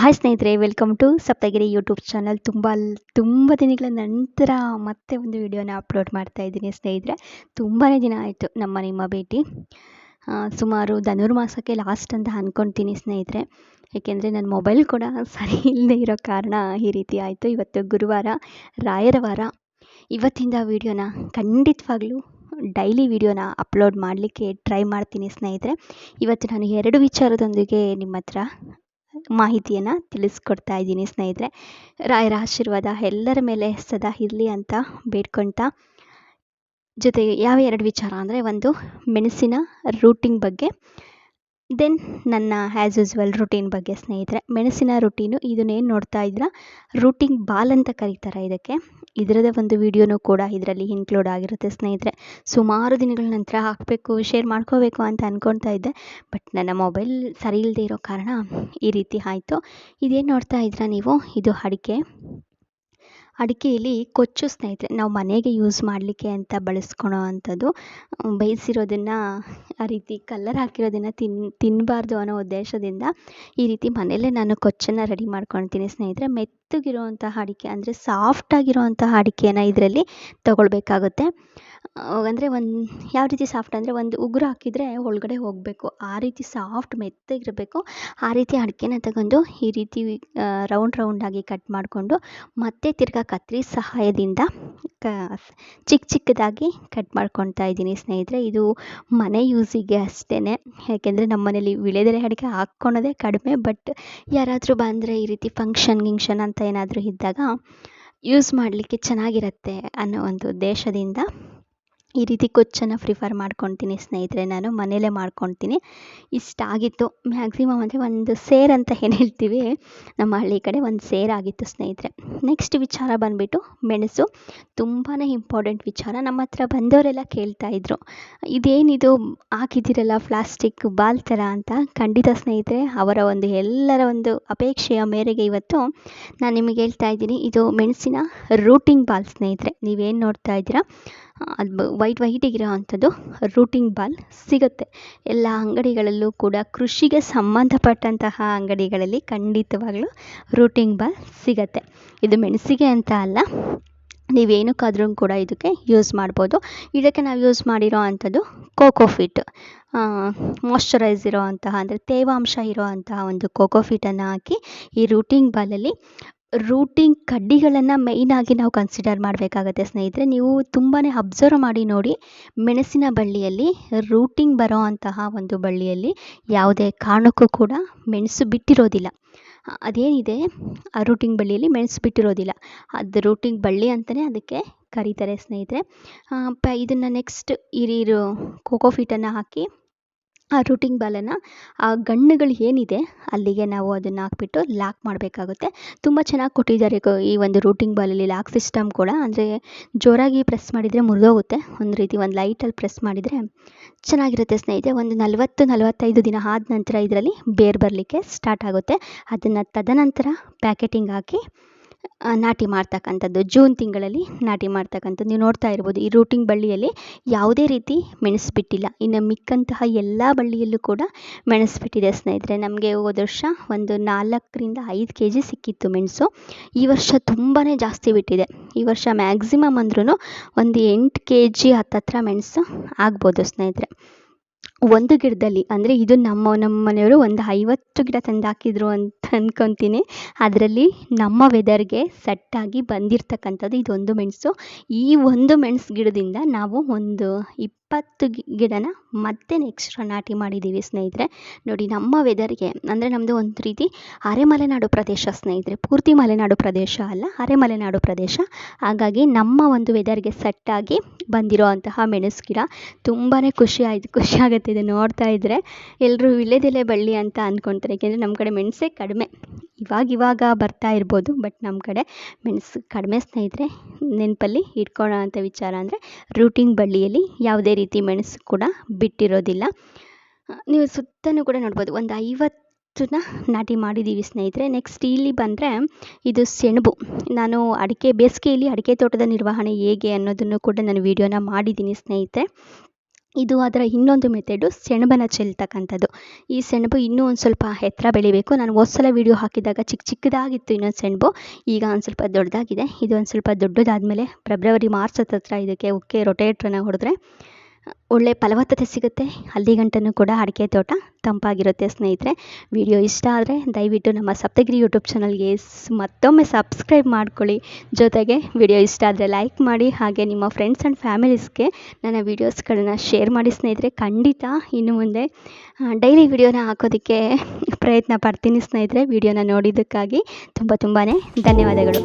Hi ಸ್ನೇಹಿತರೆ welcome to Saptagiri YouTube channel ತುಂಬ ತುಂಬ ದಿನಗಳ ನಂತರ ಮತ್ತೆ ಒಂದು ವಿಡಿಯೋನ ಅಪ್ಲೋಡ್ ಮಾಡ್ತಾ ಇದ್ದೀನಿ ಸ್ನೇಹಿತರೆ. ತುಂಬಾ ದಿನ ಆಯಿತು ನಮ್ಮ ನಿಮ್ಮ ಭೇಟಿ. ಸುಮಾರು ಧನುರ್ಮಾಸಕ್ಕೆ ಲಾಸ್ಟ್ ಅಂತ ಅಂದ್ಕೊಳ್ತೀನಿ ಸ್ನೇಹಿತರೆ. ಏಕೆಂದರೆ ನನ್ನ ಮೊಬೈಲ್ ಕೂಡ ಸರಿ ಇಲ್ಲದೆ ಇರೋ ಕಾರಣ ಈ ರೀತಿ ಆಯಿತು. ಇವತ್ತು ಗುರುವಾರ, ರಾಯರ ವಾರ. ಇವತ್ತಿಂದ ವಿಡಿಯೋನ ಖಂಡಿತವಾಗ್ಲೂ ಡೈಲಿ ವಿಡಿಯೋನ ಅಪ್ಲೋಡ್ ಮಾಡಲಿಕ್ಕೆ ಟ್ರೈ ಮಾಡ್ತೀನಿ ಸ್ನೇಹಿತರೆ. ಇವತ್ತು ನಾನು ಎರಡು ವಿಚಾರದೊಂದಿಗೆ ನಿಮ್ಮ ಹತ್ರ ಮಾಹಿತಿಯನ್ನು ತಿಳಿಸ್ಕೊಡ್ತಾ ಇದ್ದೀನಿ ಸ್ನೇಹಿತರೆ. ರಾಯರ ಆಶೀರ್ವಾದ ಎಲ್ಲರ ಮೇಲೆ ಸದಾ ಇರಲಿ ಅಂತ ಬೇಡ್ಕೊಳ್ತಾ ಜೊತೆಗೆ ಯಾವ ಎರಡು ವಿಚಾರ ಅಂದರೆ ಒಂದು ಮೆಣಸಿನ ರೂಟಿಂಗ್ ಬಗ್ಗೆ ದೆನ್ ನನ್ನ ಆ್ಯಸ್ ಯೂಸ್ವಲ್ ರುಟೀನ್ ಬಗ್ಗೆ ಸ್ನೇಹಿತರೆ. ಮೆಣಸಿನ ರುಟೀನು ಇದನ್ನೇನು ನೋಡ್ತಾ ಇದ್ದೀರಾ? ರೂಟಿಂಗ್ ಬಾಲ್ ಅಂತ ಕರೀತಾರೆ ಇದಕ್ಕೆ. ಇದರದೇ ಒಂದು ವಿಡಿಯೋನೂ ಕೂಡ ಇದರಲ್ಲಿ ಇನ್ಕ್ಲೂಡ್ ಆಗಿರುತ್ತೆ ಸ್ನೇಹಿತರೆ. ಸುಮಾರು ದಿನಗಳ ನಂತರ ಹಾಕಬೇಕು ಶೇರ್ ಮಾಡ್ಕೋಬೇಕು ಅಂತ ಅಂದ್ಕೊಳ್ತಾ ಇದ್ದೆ. ಬಟ್ ನನ್ನ ಮೊಬೈಲ್ ಸರಿ ಇಲ್ಲದೆ ಇರೋ ಕಾರಣ ಈ ರೀತಿ ಆಯಿತು. ಇದೇನು ನೋಡ್ತಾ ಇದ್ದೀರಾ ನೀವು? ಇದು ಅಡಿಕೆ. ಅಡಿಕೆಯಲ್ಲಿ ಕೊಚ್ಚು ಸ್ನೇಹಿತರೆ, ನಾವು ಮನೆಗೆ ಯೂಸ್ ಮಾಡಲಿಕ್ಕೆ ಅಂತ ಬಳಸ್ಕೊಳೋ ಅಂಥದ್ದು ಬೇಯಿಸಿರೋದನ್ನು ಆ ರೀತಿ ಕಲ್ಲರ್ ಹಾಕಿರೋದನ್ನು ತಿನ್ ತಿನ್ನಬಾರ್ದು ಅನ್ನೋ ಉದ್ದೇಶದಿಂದ ಈ ರೀತಿ ಮನೆಯಲ್ಲೇ ನಾನು ಕೊಚ್ಚನ್ನು ರೆಡಿ ಮಾಡ್ಕೊಳ್ತೀನಿ ಸ್ನೇಹಿತರೆ. ಮೆತ್ತಗಿರುವಂತಹ ಅಡಿಕೆ ಅಂದರೆ ಸಾಫ್ಟಾಗಿರುವಂತಹ ಅಡಿಕೆಯನ್ನು ಇದರಲ್ಲಿ ತಗೊಳ್ಬೇಕಾಗುತ್ತೆ. ಅಂದರೆ ಒಂದು, ಯಾವ ರೀತಿ ಸಾಫ್ಟ್ ಅಂದರೆ ಒಂದು ಉಗುರು ಹಾಕಿದರೆ ಒಳಗಡೆ ಹೋಗಬೇಕು. ಆ ರೀತಿ ಸಾಫ್ಟ್ ಮೆತ್ತಗಿರಬೇಕು. ಆ ರೀತಿ ಅಡಿಕೆನ ತಗೊಂಡು ಈ ರೀತಿ ರೌಂಡ್ ರೌಂಡಾಗಿ ಕಟ್ ಮಾಡಿಕೊಂಡು ಮತ್ತೆ ತಿರ್ಗಾ ಕತ್ರಿ ಸಹಾಯದಿಂದ ಕ ಚಿಕ್ಕ ಚಿಕ್ಕದಾಗಿ ಕಟ್ ಮಾಡ್ಕೊತಾ ಇದ್ದೀನಿ ಸ್ನೇಹಿತರೆ. ಇದು ಮನೆ ಯೂಸಿಗೆ ಅಷ್ಟೇ ಯಾಕೆಂದರೆ ನಮ್ಮ ಮನೇಲಿ ವಿಳೆದೆಲೆ ಅಡುಗೆ ಹಾಕ್ಕೊಳೋದೇ ಕಡಿಮೆ, ಬಟ್ ಯಾರಾದರೂ ಬಂದರೆ ಈ ರೀತಿ ಫಂಕ್ಷನ್ ಗಿಂಕ್ಷನ್ ಅಂತ ಏನಾದರೂ ಇದ್ದಾಗ ಯೂಸ್ ಮಾಡಲಿಕ್ಕೆ ಚೆನ್ನಾಗಿರುತ್ತೆ ಅನ್ನೋ ಒಂದು ಉದ್ದೇಶದಿಂದ ಈ ರೀತಿ ಕೊಚ್ಚನ್ನು ಪ್ರಿಫರ್ ಮಾಡ್ಕೊತೀನಿ ಸ್ನೇಹಿತರೆ, ನಾನು ಮನೇಲೇ ಮಾಡ್ಕೊತೀನಿ ಇಷ್ಟಾಗಿತ್ತು. ಮ್ಯಾಕ್ಸಿಮಮ್ ಅಂದರೆ ಒಂದು ಸೇರ್ ಅಂತ ಏನು ಹೇಳ್ತೀವಿ, ನಮ್ಮ ಹಳ್ಳಿ ಕಡೆ ಒಂದು ಸೇರ್ ಆಗಿತ್ತು ಸ್ನೇಹಿತರೆ. ನೆಕ್ಸ್ಟ್ ವಿಚಾರ ಬಂದುಬಿಟ್ಟು ಮೆಣಸು. ತುಂಬಾ ಇಂಪಾರ್ಟೆಂಟ್ ವಿಚಾರ. ನಮ್ಮ ಹತ್ರ ಬಂದವರೆಲ್ಲ ಕೇಳ್ತಾ ಇದ್ರು. ಇದೇನಿದು ಹಾಕಿದ್ದೀರಲ್ಲ ಪ್ಲಾಸ್ಟಿಕ್ ಬಾಲ್ ಥರ ಅಂತ? ಖಂಡಿತ ಸ್ನೇಹಿತರೆ, ಅವರ ಒಂದು ಎಲ್ಲರ ಒಂದು ಅಪೇಕ್ಷೆಯ ಮೇರೆಗೆ ಇವತ್ತು ನಾನು ನಿಮಗೆ ಹೇಳ್ತಾ ಇದ್ದೀನಿ, ಇದು ಮೆಣಸಿನ ರೂಟಿಂಗ್ ಬಾಲ್ ಸ್ನೇಹಿತರೆ. ನೀವೇನು ನೋಡ್ತಾ ಇದ್ದೀರಾ? ಅದು ವೈಟ್ ವೈಟಿಗಿರೋ ಅಂಥದ್ದು ರೂಟಿಂಗ್ ಬಾಲ್ ಸಿಗುತ್ತೆ. ಎಲ್ಲ ಅಂಗಡಿಗಳಲ್ಲೂ ಕೂಡ ಕೃಷಿಗೆ ಸಂಬಂಧಪಟ್ಟಂತಹ ಅಂಗಡಿಗಳಲ್ಲಿ ಖಂಡಿತವಾಗ್ಲೂ ರೂಟಿಂಗ್ ಬಾಲ್ ಸಿಗುತ್ತೆ. ಇದು ಮೆಣಸಿಗೆ ಅಂತ ಅಲ್ಲ, ನೀವೇನಕ್ಕಾದ್ರೂ ಕೂಡ ಇದಕ್ಕೆ ಯೂಸ್ ಮಾಡ್ಬೋದು. ಇದಕ್ಕೆ ನಾವು ಯೂಸ್ ಮಾಡಿರೋ ಅಂಥದ್ದು ಕೋಕೋಫಿಟ್ ಮಾಯ್ಶ್ಚರೈಸ್ ಇರೋ ಅಂತಹ, ಅಂದರೆ ತೇವಾಂಶ ಇರೋ ಅಂತಹ ಒಂದು ಕೋಕೋಫಿಟನ್ನು ಹಾಕಿ ಈ ರೂಟಿಂಗ್ ಬಾಲಲ್ಲಿ ರೂಟಿಂಗ್ ಕಡ್ಡಿಗಳನ್ನು ಮೇಯ್ನಾಗಿ ನಾವು ಕನ್ಸಿಡರ್ ಮಾಡಬೇಕಾಗತ್ತೆ ಸ್ನೇಹಿತರೆ. ನೀವು ತುಂಬಾ ಅಬ್ಸರ್ವ್ ಮಾಡಿ ನೋಡಿ, ಮೆಣಸಿನ ಬಳ್ಳಿಯಲ್ಲಿ ರೂಟಿಂಗ್ ಬರೋ ಅಂತಹ ಒಂದು ಬಳ್ಳಿಯಲ್ಲಿ ಯಾವುದೇ ಕಾರಣಕ್ಕೂ ಕೂಡ ಮೆಣಸು ಬಿಟ್ಟಿರೋದಿಲ್ಲ. ಅದೇನಿದೆ? ಆ ರೂಟಿಂಗ್ ಬಳ್ಳಿಯಲ್ಲಿ ಮೆಣಸು ಬಿಟ್ಟಿರೋದಿಲ್ಲ. ಅದು ರೂಟಿಂಗ್ ಬಳ್ಳಿ ಅಂತಲೇ ಅದಕ್ಕೆ ಕರೀತಾರೆ ಸ್ನೇಹಿತರೆ. ಪ, ಇದನ್ನು ನೆಕ್ಸ್ಟ್ ಇರೋ ಕೋಕೋಫಿಟನ್ನು ಹಾಕಿ ಆ ರೂಟಿಂಗ್ ಬಾಲನ್ನು ಆ ಗಣ್ಣುಗಳು ಏನಿದೆ ಅಲ್ಲಿಗೆ ನಾವು ಅದನ್ನು ಹಾಕ್ಬಿಟ್ಟು ಲಾಕ್ ಮಾಡಬೇಕಾಗುತ್ತೆ. ತುಂಬ ಚೆನ್ನಾಗಿ ಕೊಟ್ಟಿದ್ದಾರೆ ಈ ಒಂದು ರೂಟಿಂಗ್ ಬಾಲಲ್ಲಿ ಲಾಕ್ ಸಿಸ್ಟಮ್ ಕೂಡ. ಅಂದರೆ ಜೋರಾಗಿ ಪ್ರೆಸ್ ಮಾಡಿದರೆ ಮುರಿದೋಗುತ್ತೆ. ಒಂದು ರೀತಿ ಒಂದು ಲೈಟಲ್ಲಿ ಪ್ರೆಸ್ ಮಾಡಿದರೆ ಚೆನ್ನಾಗಿರುತ್ತೆ ಸ್ನೇಹಿತರೆ. ಒಂದು ನಲವತ್ತು, ನಲವತ್ತೈದು ದಿನ ಆದ ನಂತರ ಇದರಲ್ಲಿ ಬೇರು ಬರಲಿಕ್ಕೆ ಸ್ಟಾರ್ಟ್ ಆಗುತ್ತೆ. ಅದನ್ನು ತದನಂತರ ಪ್ಯಾಕೆಟಿಂಗ್ ಹಾಕಿ ನಾಟಿ ಮಾಡ್ತಕ್ಕಂಥದ್ದು, ಜೂನ್ ತಿಂಗಳಲ್ಲಿ ನಾಟಿ ಮಾಡ್ತಕ್ಕಂಥದ್ದು. ನೀವು ನೋಡ್ತಾ ಇರ್ಬೋದು, ಈ ರೂಟಿಂಗ್ ಬಳ್ಳಿಯಲ್ಲಿ ಯಾವುದೇ ರೀತಿ ಮೆಣಸು ಬಿಟ್ಟಿಲ್ಲ ಇನ್ನು ಮಿಕ್ಕಂತಹ ಎಲ್ಲ ಬಳ್ಳಿಯಲ್ಲೂ ಕೂಡ ಮೆಣಸು ಬಿಟ್ಟಿದೆ ಸ್ನೇಹಿತರೆ. ನಮಗೆ ಹೋದ ವರ್ಷ ಒಂದು ನಾಲ್ಕರಿಂದ ಐದು ಕೆ ಜಿ ಸಿಕ್ಕಿತ್ತು ಮೆಣಸು. ಈ ವರ್ಷ ತುಂಬಾ ಜಾಸ್ತಿ ಬಿಟ್ಟಿದೆ. ಈ ವರ್ಷ ಮ್ಯಾಕ್ಸಿಮಮ್ ಅಂದ್ರೂ ಒಂದು ಎಂಟು ಕೆ ಜಿ ಹತ್ತತ್ರ ಮೆಣಸು ಆಗ್ಬೋದು ಸ್ನೇಹಿತರೆ. ಒಂದು ಗಿಡದಲ್ಲಿ, ಅಂದರೆ ಇದು ನಮ್ಮ ನಮ್ಮ ಮನೆಯವರು ಒಂದು ಐವತ್ತು ಗಿಡ ತಂದು ಹಾಕಿದ್ರು ಅಂತ ಅಂದ್ಕೊತೀನಿ ಅದರಲ್ಲಿ ನಮ್ಮ ವೆದರ್ಗೆ ಸೆಟ್ಟಾಗಿ ಬಂದಿರ್ತಕ್ಕಂಥದ್ದು ಇದೊಂದು ಮೆಣಸು. ಈ ಒಂದು ಮೆಣಸು ಗಿಡದಿಂದ ನಾವು ಒಂದು ಇಪ್ಪತ್ತು ಗಿಡನ ಮತ್ತೆ ಎಕ್ಸ್ಟ್ರಾ ನಾಟಿ ಮಾಡಿದ್ದೀವಿ ಸ್ನೇಹಿತರೆ. ನೋಡಿ, ನಮ್ಮ ವೆದರ್ಗೆ ಅಂದರೆ ನಮ್ಮದು ಒಂದು ರೀತಿ ಅರೆಮಲೆನಾಡು ಪ್ರದೇಶ ಸ್ನೇಹಿತರೆ. ಪೂರ್ತಿ ಮಲೆನಾಡು ಪ್ರದೇಶ ಅಲ್ಲ, ಅರೆಮಲೆನಾಡು ಪ್ರದೇಶ. ಹಾಗಾಗಿ ನಮ್ಮ ಒಂದು ವೆದರ್ಗೆ ಸೆಟ್ಟಾಗಿ ಬಂದಿರೋ ಅಂತಹ ಮೆಣಸು ಗಿಡ ತುಂಬಾ ಖುಷಿ ಆಯಿತು, ಖುಷಿ ಆಗುತ್ತೆ. ಇದು ನೋಡ್ತಾ ಇದ್ದರೆ ಎಲ್ಲರೂ ವಿಳ್ಯದೆಲೆ ಬಳ್ಳಿ ಅಂತ ಅಂದ್ಕೊಳ್ತಾರೆ ಏಕೆಂದರೆ ನಮ್ಮ ಕಡೆ ಮೆಣಸೇ ಕಡಿಮೆ. ಇವಾಗ ಇವಾಗ ಬರ್ತಾ ಇರ್ಬೋದು, ಬಟ್ ನಮ್ಮ ಕಡೆ ಮೆಣಸು ಕಡಿಮೆ ಸ್ನೇಹಿತರೆ, ನೆನಪಲ್ಲಿ ಇಟ್ಕೊಳ್ಳೋ ಅಂತ ವಿಚಾರ ಅಂದರೆ ರೂಟಿಂಗ್ ಬಳ್ಳಿಯಲ್ಲಿ ಯಾವುದೇ ರೀತಿ ಮೆಣಸು ಕೂಡ ಬಿಟ್ಟಿರೋದಿಲ್ಲ. ನೀವು ಸುತ್ತಲೂ ಕೂಡ ನೋಡ್ಬೋದು. ಒಂದು ಐವತ್ತನ್ನ ನಾಟಿ ಮಾಡಿದ್ದೀವಿ ಸ್ನೇಹಿತರೆ. ನೆಕ್ಸ್ಟ್ ಇಲ್ಲಿ ಬಂದರೆ ಇದು ಸೆಣಬು. ನಾನು ಅಡಿಕೆ, ಬೇಸಿಗೆಯಲ್ಲಿ ಅಡಿಕೆ ತೋಟದ ನಿರ್ವಹಣೆ ಹೇಗೆ ಅನ್ನೋದನ್ನು ಕೂಡ ನಾನು ವಿಡಿಯೋನ ಮಾಡಿದ್ದೀನಿ ಸ್ನೇಹಿತರೆ. ಇದು ಅದರ ಇನ್ನೊಂದು ಮೆಥೆಡು ಸೆಣಬನ್ನು ಚೆಲ್ತಕ್ಕಂಥದ್ದು ಈ ಸೆಣಬು ಇನ್ನೂ ಒಂದು ಸ್ವಲ್ಪ ಎತ್ತರ ಬೆಳಿಬೇಕು. ನಾನು ಹೋದ ಸಲ ವೀಡಿಯೋ ಹಾಕಿದಾಗ ಚಿಕ್ಕ ಚಿಕ್ಕದಾಗಿತ್ತು ಇನ್ನೊಂದು ಸೆಣಬು. ಈಗ ಒಂದು ಸ್ವಲ್ಪ ದೊಡ್ಡದಾಗಿದೆ. ಇದು ಒಂದು ಸ್ವಲ್ಪ ದೊಡ್ಡದಾದ ಮೇಲೆ ಫೆಬ್ರವರಿ ಮಾರ್ಚ್ ಹತ್ತತ್ರ ಇದಕ್ಕೆ ಉಕ್ಕೆ ರೊಟೇಟ್ರನ್ನು ಹೊಡೆದ್ರೆ ಒಳ್ಳೆ ಫಲವತ್ತತೆ ಸಿಗುತ್ತೆ. ಅಲ್ಲಿ ಗಂಟನೂ ಕೂಡ ಅಡಿಕೆ ತೋಟ ತಂಪಾಗಿರುತ್ತೆ ಸ್ನೇಹಿತರೆ. ವಿಡಿಯೋ ಇಷ್ಟ ಆದರೆ ದಯವಿಟ್ಟು ನಮ್ಮ ಸಪ್ತಗಿರಿ ಯೂಟ್ಯೂಬ್ ಚಾನಲ್ಗೆ ಮತ್ತೊಮ್ಮೆ ಸಬ್ಸ್ಕ್ರೈಬ್ ಮಾಡ್ಕೊಳ್ಳಿ. ಜೊತೆಗೆ ವಿಡಿಯೋ ಇಷ್ಟ ಆದರೆ ಲೈಕ್ ಮಾಡಿ, ಹಾಗೆ ನಿಮ್ಮ ಫ್ರೆಂಡ್ಸ್ ಆ್ಯಂಡ್ ಫ್ಯಾಮಿಲೀಸ್ಗೆ ನನ್ನ ವೀಡಿಯೋಸ್ಗಳನ್ನ ಶೇರ್ ಮಾಡಿ ಸ್ನೇಹಿತರೆ. ಖಂಡಿತ ಇನ್ನು ಮುಂದೆ ಡೈಲಿ ವಿಡಿಯೋನ ಹಾಕೋದಕ್ಕೆ ಪ್ರಯತ್ನ ಪಡ್ತೀನಿ ಸ್ನೇಹಿತರೆ. ವಿಡಿಯೋನ ನೋಡಿದ್ದಕ್ಕಾಗಿ ತುಂಬ ತುಂಬಾ ಧನ್ಯವಾದಗಳು.